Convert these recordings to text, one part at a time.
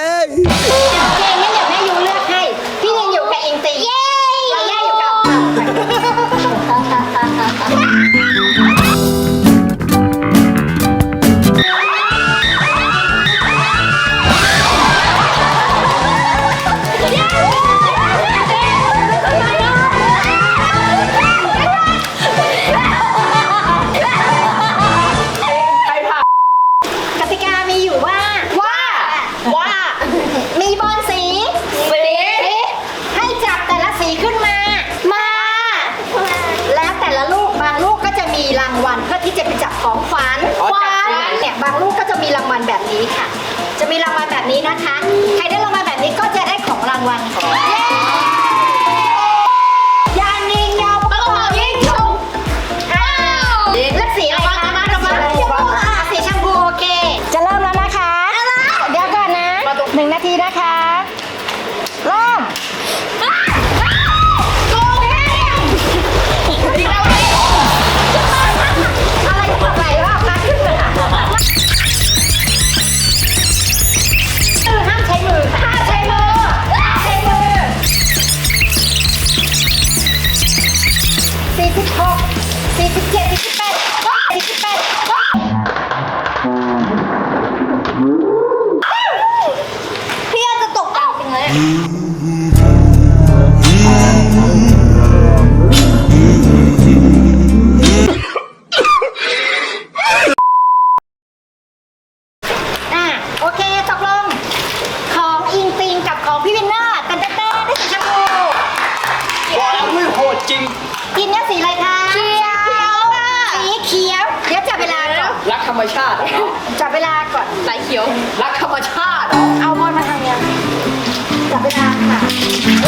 Ei. มีรางวัลแบบนี้ค่ะ จะมีรางวัลแบบนี้นะคะ ใครได้รางวัลแบบนี้ก็จะได้ของรางวัลเย้ยานิงยาวกระเป๋ายิ่งชมอ้าวเลือกสีอะไรคะสีชมพูค่ะสีชมพูโอเค จะเริ่มแล้วนะคะ เดี๋ยวก่อนนะหนึ่งนาทีนะคะ เริ่ม สิบหกสี่สิบเจ็ดสี่สิบปดสี่พี่าจะตกใจจริงเลยอะโอเค มชาติจับเวลาก่อน สายเขียวรักธรรมชาติ เอามอดมาทางเนี้ยจับเวลาค่ะ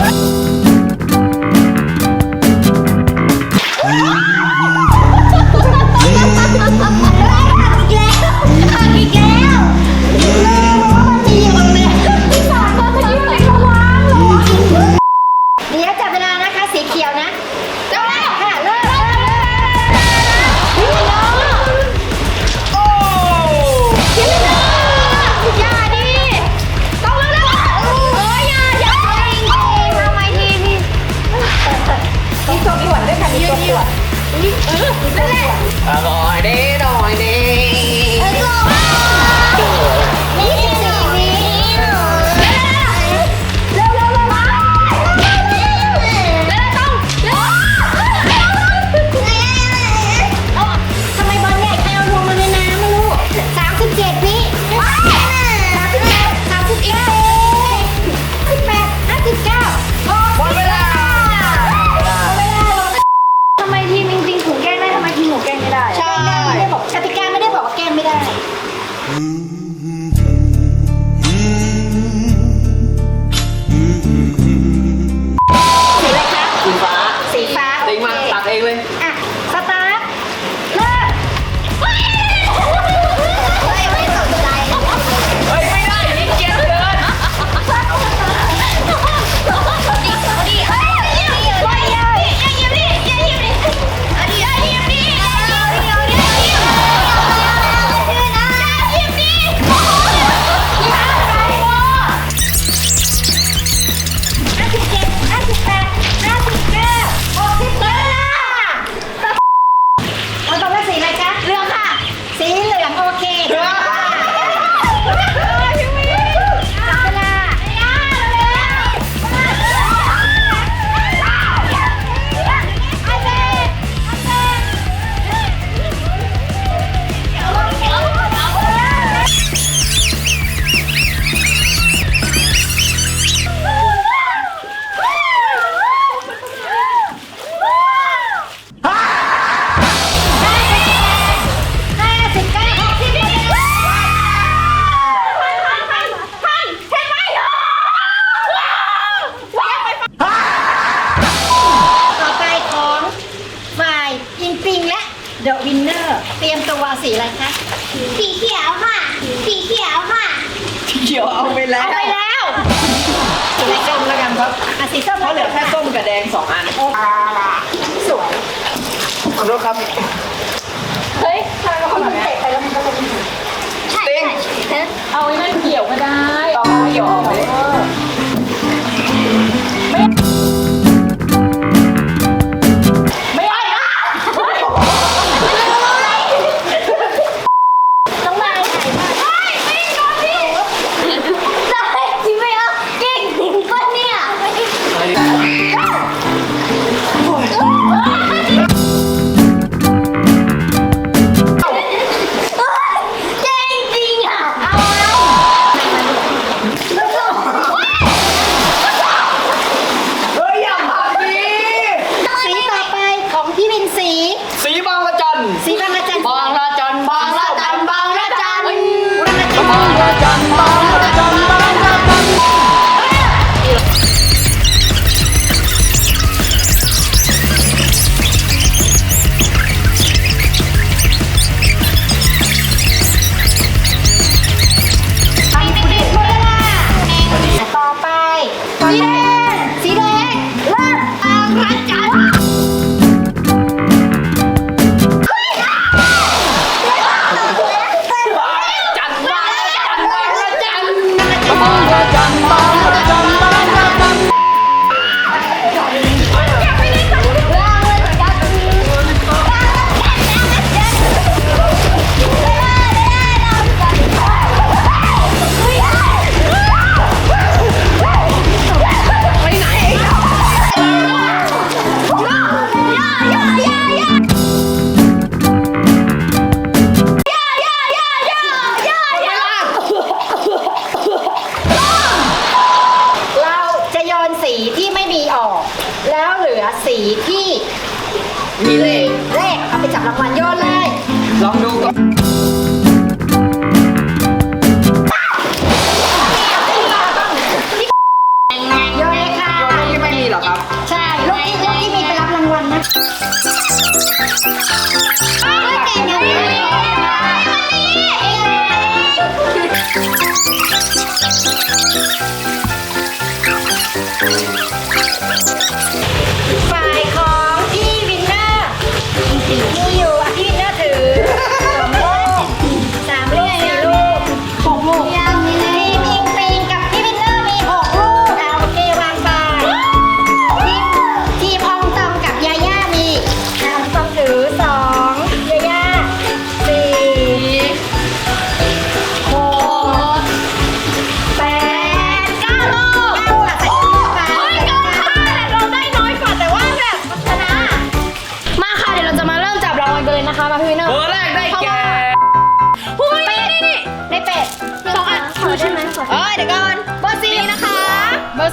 สีส้มแล้วกันครับอะสีส้มเพราะเหลือแค่ส้มกับแดงสองอันอ่าสวยขอโทษครับเฮ้ยทำไมเขาคนเตะไปแล้วมันก็เลยใช่เอาไอ้นั่นเกี่ยวก็ได้ต่อเกี่ยวออกไป สีที่ไม่มีออก แล้วเหลือสีที่มีเลขเลขเอาไปจับรางวัลยอดเลย ลองดูก่อน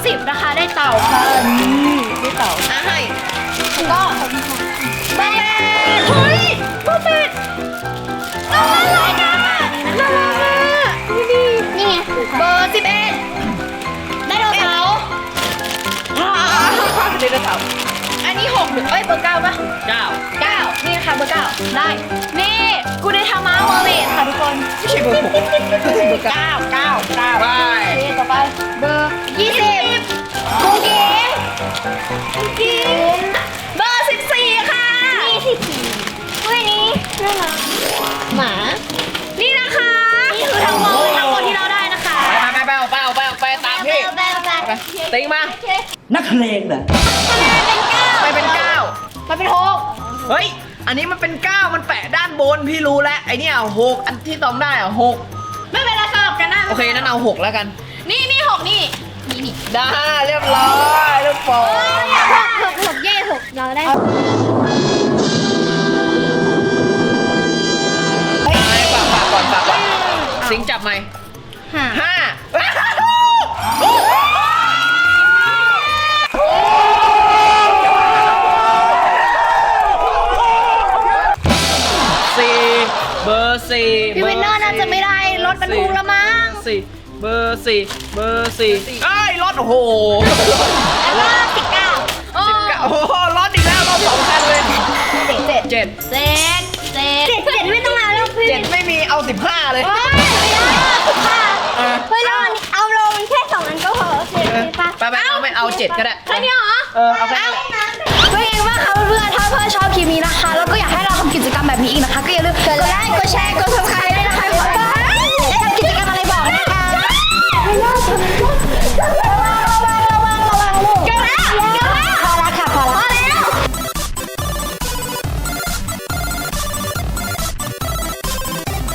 สิบนะคะได้เต่าค่ะได้เต่าอะให้ก็เบอร์แปดเฮ้ยเบอร์แปดน่ารักอะน่ารักอะนี่นี่นี่ไงเบอร์สิบเอ็ดได้ดาวเสาร์เดนเสาร์อันนี้หกหรือเอ้ยเบอร์เก้าปะเก้าเก้านี่ค่ะเบอร์เก้าได้นี่กูได้ทำมาเมอร์เมดค่ะทุกคนไม่ใช่เบอร์หกเบอร์เก้าเก้าเก้า กูเก๋เบอร์สิบสี่ค่ะนี่สิบสี่เฮ้ยนี่น่ารักหมา นี่นะคะ นี่คือทั้งหมดทั้งหมดที่เราได้นะคะ ไปไปไปเอาไปเอาไปเอาไปตามพี่ไปไปไปไปติ้งมา นักเลงเหรอไปเป็นเก้ามาเป็นหกเฮ้ย อันนี้มันเป็นเก้ามันแปะด้านบนพี่รู้แล้วไอเนี่ยหกอันที่ต้องได้อะหกไม่เป็นไรสลับกันได้โอเคนั้นเอาหกแล้วกัน นี่นี่หกนี่ นี่นี่ได้เรียบร้อยลูกโป่งหกหกหกเย่หกเราได้ไปากฝากก่อนฝากก่อนสิงจับไหมห้าห้าสี่เบอร์สี่พี่วินเนอร์น่าจะไม่ได้รถบรรทุกละมั้งสี่เบอร์สี่เบอร์สี่เอ้ย รอดโอ้โหรอดสิบเก้าโอ้โหรอดอีกแล้วรอดสองคันเลยเจ็ดเจ็ดเจ็ดเจ็ดเจ็ดไม่ต้องมาแล้วพี่เจ็ดไม่มีเอาสิบห้าเลยเฮ้ยไม่ได้สิบห้าเฮ้ยแอันนี่เอาลงแค่สองอันก็พอโอเคป่ะไปไปเอาไม่เอาเจ็ดก็ได้แค่นี้เหรอเออเอาแค่นี้พื่องว่าคะเพื่อนๆถ้าเพื่อนชอบคลิปนี้นะคะ แล้วก็อยากให้เราทำกิจกรรมแบบนี้อีกนะคะ ก็อย่าลืมกดไลค์กดแชร์